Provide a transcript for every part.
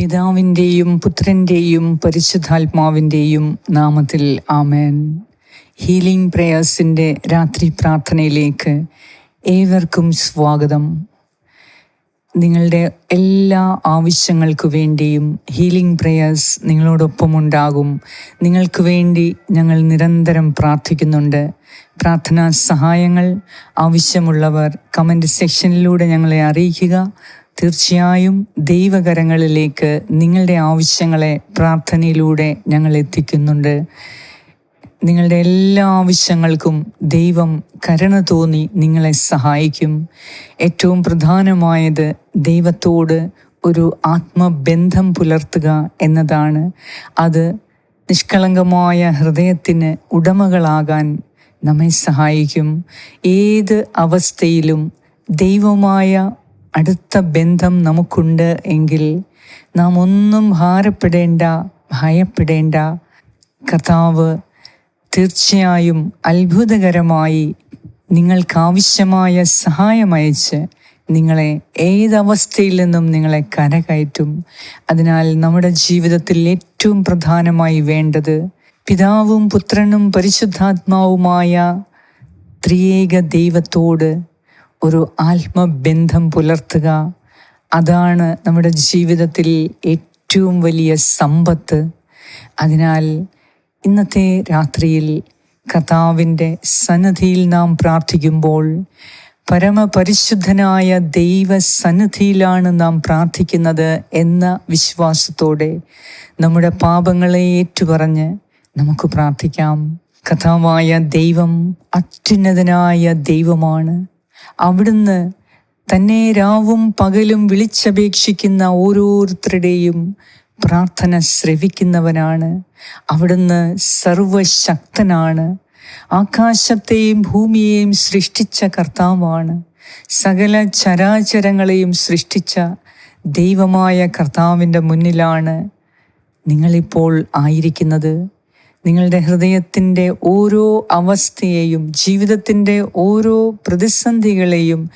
പിതാവിന്റെയും പുത്രന്റെയും പരിശുദ്ധാത്മാവിന്റെയും നാമത്തിൽ ആമേൻ. ഹീലിംഗ് പ്രേയേഴ്സിന്റെ രാത്രി പ്രാർത്ഥനയിലേക്ക് ഏവർക്കും സ്വാഗതം. നിങ്ങളുടെ എല്ലാ ആവശ്യങ്ങൾക്കു വേണ്ടിയും ഹീലിംഗ് പ്രേയേഴ്സ് നിങ്ങളോടൊപ്പം ഉണ്ടാകും. നിങ്ങൾക്ക് വേണ്ടി ഞങ്ങൾ നിരന്തരം പ്രാർത്ഥിക്കുന്നുണ്ട്. പ്രാർത്ഥനാ സഹായങ്ങൾ ആവശ്യമുള്ളവർ കമന്റ് സെക്ഷനിലൂടെ ഞങ്ങളെ അറിയിക്കുക. തീർച്ചയായും ദൈവകരങ്ങളിലേക്ക് നിങ്ങളുടെ ആവശ്യങ്ങളെ പ്രാർത്ഥനയിലൂടെ ഞങ്ങൾ എത്തിക്കുന്നുണ്ട്. നിങ്ങളുടെ എല്ലാ ആവശ്യങ്ങൾക്കും ദൈവം കരുണ തോന്നി നിങ്ങളെ സഹായിക്കും. ഏറ്റവും പ്രധാനമായത് ദൈവത്തോട് ഒരു ആത്മബന്ധം പുലർത്തുക എന്നതാണ്. അത് നിഷ്കളങ്കമായ ഹൃദയത്തിന് ഉടമകളാകാൻ നമ്മെ സഹായിക്കും. ഏത് അവസ്ഥയിലും ദൈവമായ അടുത്ത ബന്ധം നമുക്കുണ്ട് എങ്കിൽ നാം ഒന്നും ഭാരപ്പെടേണ്ട ഭയപ്പെടേണ്ട. കർത്താവ് തീർച്ചയായും അത്ഭുതകരമായി നിങ്ങൾക്കാവശ്യമായ സഹായമയച്ച് നിങ്ങളെ ഏതവസ്ഥയിൽ നിന്നും നിങ്ങളെ കരകയറ്റും. അതിനാൽ നമ്മുടെ ജീവിതത്തിൽ ഏറ്റവും പ്രധാനമായി വേണ്ടത് പിതാവും പുത്രനും പരിശുദ്ധാത്മാവുമായ ത്രിയേക ദൈവത്തോട് ഒരു ആത്മബന്ധം പുലർത്തുക. അതാണ് നമ്മുടെ ജീവിതത്തിൽ ഏറ്റവും വലിയ സമ്പത്ത്. അതിനാൽ ഇന്നത്തെ രാത്രിയിൽ കഥാവിന്റെ സന്നദ്ധിയിൽ നാം പ്രാർത്ഥിക്കുമ്പോൾ പരമപരിശുദ്ധനായ ദൈവ സന്നിധിയിലാണ് നാം പ്രാർത്ഥിക്കുന്നത് എന്ന വിശ്വാസത്തോടെ നമ്മുടെ പാപങ്ങളെ ഏറ്റുപറഞ്ഞ് നമുക്ക് പ്രാർത്ഥിക്കാം. കഥാവായ ദൈവം അത്യുന്നതനായ ദൈവമാണ്. അവിടുന്ന് തന്നെ രാവും പകലും വിളിച്ചപേക്ഷിക്കുന്ന ഓരോരുത്തരുടെയും പ്രാർത്ഥന ശ്രവിക്കുന്നവനാണ്. അവിടുന്ന് സർവശക്തനാണ്. ആകാശത്തെയും ഭൂമിയെയും സൃഷ്ടിച്ച കർത്താവാണ്. സകല ചരാചരങ്ങളെയും സൃഷ്ടിച്ച ദൈവമായ കർത്താവിന്റെ മുന്നിലാണ് നിങ്ങളിപ്പോൾ ആയിരിക്കുന്നത്. നിങ്ങളുടെ ഹൃദയത്തിന്റെ ഓരോ അവസ്ഥയെയും ജീവിതത്തിന്റെ ഓരോ പ്രതിസന്ധികളെയും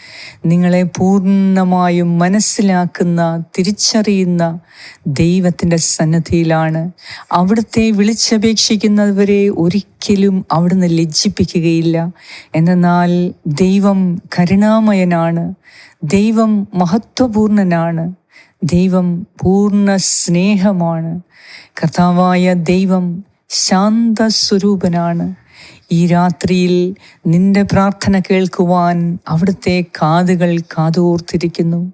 നിങ്ങളെ പൂർണമായും മനസ്സിലാക്കുന്ന തിരിച്ചറിയുന്ന ദൈവത്തിന്റെ സന്നദ്ധിയിലാണ് അവിടുത്തെ വിളിച്ചപേക്ഷിക്കുന്നവരെ ഒരിക്കലും അവിടുന്ന് ലജ്ജിപ്പിക്കുകയില്ല. എന്നാൽ ദൈവം കരുണാമയനാണ്. ദൈവം മഹത്വപൂർണനാണ്. ദൈവം പൂർണ സ്നേഹമാണ്. കർത്താവായ ദൈവം ശാന്തസ്വരൂപനാണ്. ഈ രാത്രിയിൽ നിന്റെ പ്രാർത്ഥന കേൾക്കുവാൻ അവിടുത്തെ കാതുകൾ കാതോർത്തിരിക്കുന്നു.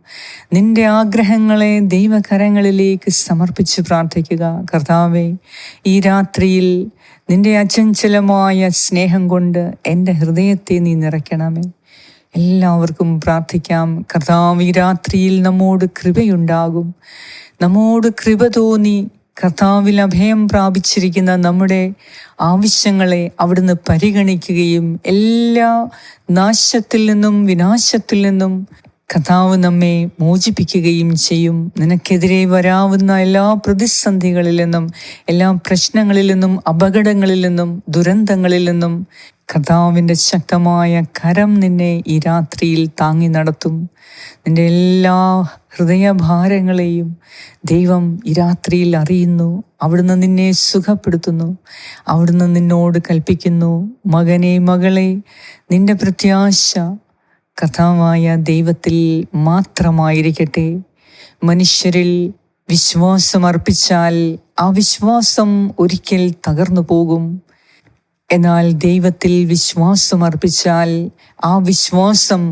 നിന്റെ ആഗ്രഹങ്ങളെ ദൈവകരങ്ങളിലേക്ക് സമർപ്പിച്ച് പ്രാർത്ഥിക്കുക. കർത്താവെ ഈ രാത്രിയിൽ നിന്റെ അചഞ്ചലമായ സ്നേഹം കൊണ്ട് എന്റെ ഹൃദയത്തെ നീ നിറയ്ക്കണമേ. എല്ലാവർക്കും പ്രാർത്ഥിക്കാം. കർത്താവ് ഈ രാത്രിയിൽ നമ്മോട് കൃപയുണ്ടാകും. നമ്മോട് കൃപ തോന്നി കർത്താവിൽ അഭയം പ്രാപിച്ചിരിക്കുന്ന നമ്മുടെ ആവശ്യങ്ങളെ അവിടുന്ന് പരിഗണിക്കുകയും എല്ലാ നാശത്തിൽ നിന്നും വിനാശത്തിൽ നിന്നും കഥാവ് നമ്മെ മോചിപ്പിക്കുകയും ചെയ്യും. നിനക്കെതിരെ വരാവുന്ന എല്ലാ പ്രതിസന്ധികളിൽ നിന്നും എല്ലാ പ്രശ്നങ്ങളിൽ നിന്നും അപകടങ്ങളിൽ നിന്നും ദുരന്തങ്ങളിൽ നിന്നും കഥാവിന്റെ ശക്തമായ കരം നിന്നെ ഈ രാത്രിയിൽ താങ്ങി നടത്തും. നിന്റെ എല്ലാ ഹൃദയഭാരങ്ങളെയും ദൈവം ഈ രാത്രിയിൽ അറിയുന്നു. അവിടുന്ന് നിന്നെ സുഖപ്പെടുത്തുന്നു. അവിടുന്ന് നിന്നോട് കൽപ്പിക്കുന്നു. മകനെ മകളെ നിന്റെ പ്രത്യാശ കഥാവായ ദൈവത്തിൽ മാത്രമായിരിക്കട്ടെ. മനുഷ്യരിൽ വിശ്വാസം അർപ്പിച്ചാൽ ആ വിശ്വാസം ഒരിക്കൽ തകർന്നു പോകും. എന്നാൽ ദൈവത്തിൽ വിശ്വാസം അർപ്പിച്ചാൽ ആ വിശ്വാസം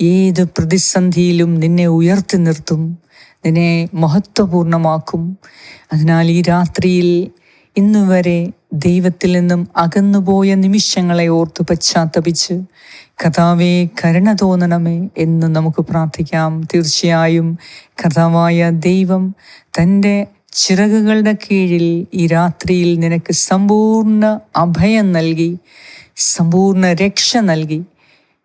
ഏത് പ്രതിസന്ധിയിലും നിന്നെ ഉയർത്തി നിർത്തും നിന്നെ മഹത്വപൂർണമാക്കും. അതിനാൽ ഈ രാത്രിയിൽ ഇന്നുവരെ ദൈവത്തിൽ നിന്നും അകന്നുപോയ നിമിഷങ്ങളെ ഓർത്ത് പശ്ചാത്തപിച്ച് കഥാവേ കരുണ തോന്നണമേ എന്ന് നമുക്ക് പ്രാർത്ഥിക്കാം. തീർച്ചയായും കഥാവായ ദൈവം തന്റെ ചിറകുകളുടെ കീഴിൽ ഈ രാത്രിയിൽ നിനക്ക് സമ്പൂർണ അഭയം നൽകി സമ്പൂർണ രക്ഷ നൽകി.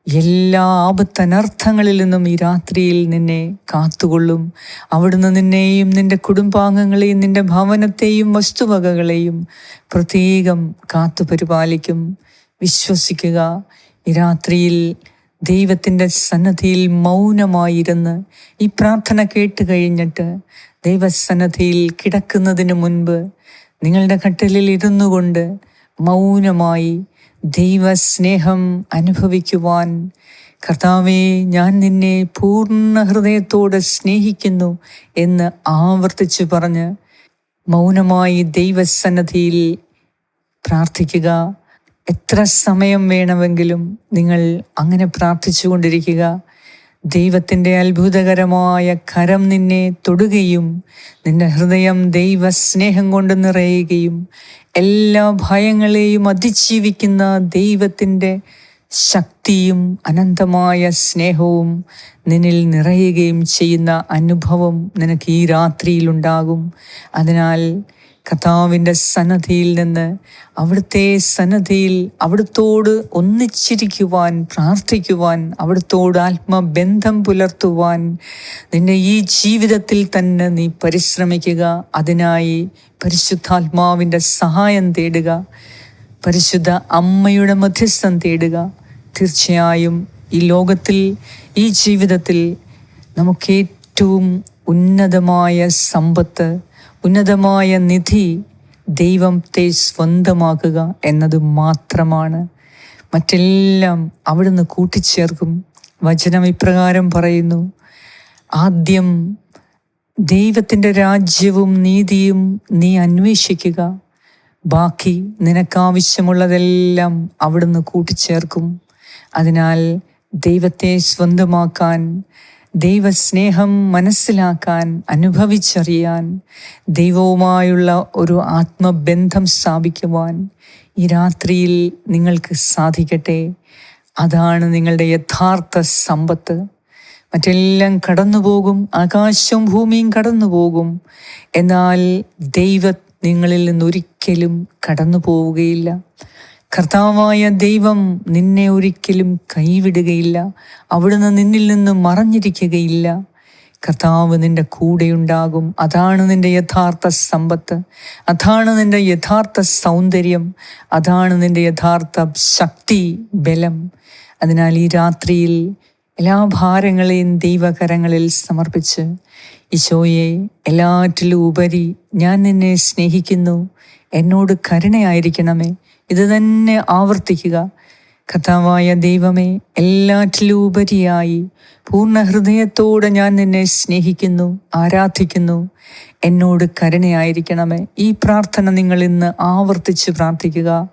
എല്ലാ ആപത്തനർത്ഥങ്ങളിൽ നിന്നും ഈ രാത്രിയിൽ നിന്നെ കാത്തുകൊള്ളും. അവിടുന്ന് നിന്നെയും നിന്റെ കുടുംബാംഗങ്ങളെയും നിന്റെ ഭവനത്തെയും വസ്തുവകകളെയും പ്രത്യേകം കാത്തു പരിപാലിക്കും. വിശ്വസിക്കുക ഈ രാത്രിയിൽ ദൈവത്തിന്റെ സന്നദ്ധിയിൽ മൗനമായിരുന്ന് ഈ പ്രാർത്ഥന കേട്ട് കഴിഞ്ഞിട്ട് ദൈവസന്നദ്ധിയിൽ കിടക്കുന്നതിന് മുൻപ് നിങ്ങളുടെ കട്ടിലിൽ ഇരുന്നു കൊണ്ട് മൗനമായി ദൈവസ്നേഹം അനുഭവിക്കുവാൻ. കർത്താവെ ഞാൻ നിന്നെ പൂർണ ഹൃദയത്തോടെ സ്നേഹിക്കുന്നു എന്ന് ആവർത്തിച്ചു പറഞ്ഞ് മൗനമായി ദൈവസന്നദ്ധിയിൽ പ്രാർത്ഥിക്കുക. എത്ര സമയം വേണമെങ്കിലും നിങ്ങൾ അങ്ങനെ പ്രാർത്ഥിച്ചു കൊണ്ടിരിക്കുക. ദൈവത്തിന്റെ അത്ഭുതകരമായ കരം നിന്നെ തൊടുകയും നിന്റെ ഹൃദയം ദൈവസ്നേഹം കൊണ്ട് നിറയുകയും എല്ലാ ഭയങ്ങളെയും അതിജീവിക്കുന്ന ദൈവത്തിന്റെ ശക്തിയും അനന്തമായ സ്നേഹവും നിന്നിൽ നിറയുകയും ചെയ്യുന്ന അനുഭവം നിനക്ക് ഈ രാത്രിയിലുണ്ടാകും അതിനാൽ കഥാവിന്റെ സന്നദ്ധിയിൽ നിന്ന് അവിടുത്തെ സന്നദ്ധിയിൽ അവിടുത്തോട് ഒന്നിച്ചിരിക്കുവാൻ പ്രാർത്ഥിക്കുവാൻ അവിടുത്തോട് ആത്മബന്ധം പുലർത്തുവാൻ നിന്നെ ഈ ജീവിതത്തിൽ തന്നെ നീ പരിശ്രമിക്കുക. അതിനായി പരിശുദ്ധാത്മാവിന്റെ സഹായം തേടുക. പരിശുദ്ധ അമ്മയുടെ മധ്യസ്ഥം തേടുക. തീർച്ചയായും ഈ ലോകത്തിൽ ഈ ജീവിതത്തിൽ നമുക്ക് ഏറ്റവും ഉന്നതമായ സമ്പത്ത് ഉന്നതമായ നിധി തേ സ്വന്തമാക്കുക എന്നത് മാത്രമാണ്. മറ്റെല്ലാം അവിടുന്ന് കൂട്ടിച്ചേർക്കും. വചനം ഇപ്രകാരം പറയുന്നു. ആദ്യം ദൈവത്തിന്റെ രാജ്യവും നീതിയും നീ അന്വേഷിക്കുക. ബാക്കി നിനക്കാവശ്യമുള്ളതെല്ലാം അവിടുന്ന് കൂട്ടിച്ചേർക്കും. അതിനാൽ ദൈവത്തെ സ്വന്തമാക്കാൻ ദൈവസ്നേഹം മനസ്സിലാക്കാൻ അനുഭവിച്ചറിയാൻ ദൈവവുമായുള്ള ഒരു ആത്മബന്ധം സ്ഥാപിക്കുവാൻ ഈ രാത്രിയിൽ നിങ്ങൾക്ക് സാധിക്കട്ടെ. അതാണ് നിങ്ങളുടെ യഥാർത്ഥ സമ്പത്ത്. മറ്റെല്ലാം കടന്നു പോകും ആകാശവും ഭൂമിയും കടന്നു പോകും എന്നാൽ ദൈവ നിങ്ങളിൽ നിന്നൊരിക്കലും കടന്നു പോവുകയില്ല കർത്താവായ ദൈവം നിന്നെ ഒരിക്കലും കൈവിടുകയില്ല. അവിടുന്ന് നിന്നിൽ നിന്ന് മറഞ്ഞിരിക്കുകയില്ല. കർത്താവ് നിന്റെ കൂടെയുണ്ടാകും. അതാണ് നിന്റെ യഥാർത്ഥ സമ്പത്ത്. അതാണ് നിന്റെ യഥാർത്ഥ സൗന്ദര്യം. അതാണ് നിന്റെ യഥാർത്ഥ ശക്തി ബലം. അതിനാൽ ഈ രാത്രിയിൽ എല്ലാ ഭാരങ്ങളെയും ദൈവകരങ്ങളിൽ സമർപ്പിച്ച് ഈശോയെ എല്ലാറ്റിലും ഉപരി ഞാൻ നിന്നെ സ്നേഹിക്കുന്നു. എന്നോട് കരുണയായിരിക്കണമേ. ഇത് തന്നെ ആവർത്തിക്കുക. കഥാവായ ദൈവമേ എല്ലാറ്റിലും ഉപരിയായി പൂർണ ഹൃദയത്തോടെ ഞാൻ നിന്നെ സ്നേഹിക്കുന്നു ആരാധിക്കുന്നു. എന്നോട് കരുണയായിരിക്കണമേ. ഈ പ്രാർത്ഥന നിങ്ങൾ ഇന്ന് ആവർത്തിച്ച് പ്രാർത്ഥിക്കുക.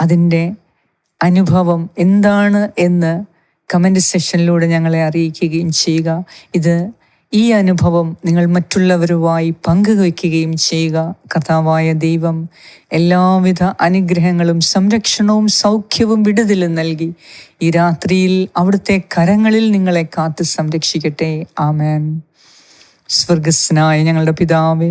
അതിന്റെ അനുഭവം എന്താണ് എന്ന് കമന്റ് സെഷനിലൂടെ ഞങ്ങളെ അറിയിക്കുകയും ചെയ്യുക. ഇത് ഈ അനുഭവം നിങ്ങൾ മറ്റുള്ളവരുമായി പങ്കുവയ്ക്കുകയും ചെയ്യുക. കർത്താവായ ദൈവം എല്ലാവിധ അനുഗ്രഹങ്ങളും സംരക്ഷണവും സൗഖ്യവും വിടുതലും നൽകി. ഈ രാത്രിയിൽ അവിടുത്തെ കരങ്ങളിൽ നിങ്ങളെ കാത്ത് സംരക്ഷിക്കട്ടെ. ആമേൻ. സ്വർഗസ്നായ ഞങ്ങളുടെ പിതാവേ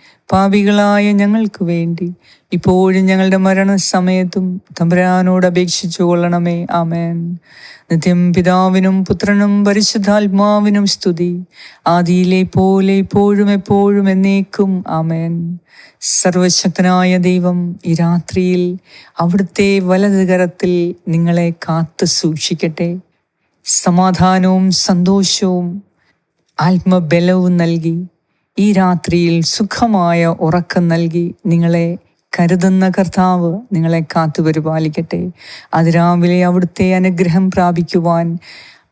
പാപികളായ ഞങ്ങൾക്ക് വേണ്ടി. ഇപ്പോഴും ഞങ്ങളുടെ മരണസമയത്തും തമ്പുരാനോട് അപേക്ഷിച്ചു കൊള്ളണമേ. ആമേൻ. നിത്യം പിതാവിനും പുത്രനും പരിശുദ്ധാത്മാവിനും സ്തുതി. ആദിയിലെ പോലെ ഇപ്പോഴും എപ്പോഴും എന്നേക്കും. ആമേൻ. സർവശക്തനായ ദൈവം ഈ രാത്രിയിൽ അവിടുത്തെ വലതുകരത്തിൽ നിങ്ങളെ കാത്തു സൂക്ഷിക്കട്ടെ. സമാധാനവും സന്തോഷവും ആത്മബലവും നൽകി. ഈ രാത്രിയിൽ സുഖമായ ഉറക്കം നൽകി നിങ്ങളെ കരുതുന്ന കർത്താവ് നിങ്ങളെ കാത്തുപരിപാലിക്കട്ടെ. അതിരാവിലെ അവിടുത്തെ അനുഗ്രഹം പ്രാപിക്കുവാൻ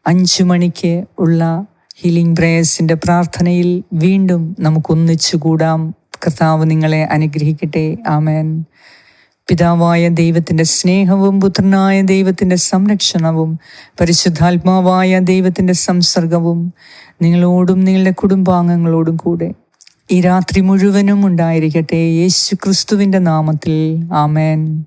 അഞ്ചു മണിക്ക് ഉള്ള ഹീലിംഗ് പ്രേയേഴ്സിന്റെ പ്രാർത്ഥനയിൽ വീണ്ടും നമുക്കൊന്നിച്ചു കൂടാം കർത്താവ് നിങ്ങളെ അനുഗ്രഹിക്കട്ടെ. ആമേൻ. പിതാവായ ദൈവത്തിന്റെ സ്നേഹവും പുത്രനായ ദൈവത്തിന്റെ സംരക്ഷണവും പരിശുദ്ധാത്മാവായ ദൈവത്തിന്റെ സംസർഗവും നിങ്ങളോടും നിങ്ങളുടെ കുടുംബാംഗങ്ങളോടും കൂടെ ഈ രാത്രി മുഴുവനും ഉണ്ടായിരിക്കട്ടെ. യേശു ക്രിസ്തുവിന്റെ നാമത്തിൽ. ആമേൻ.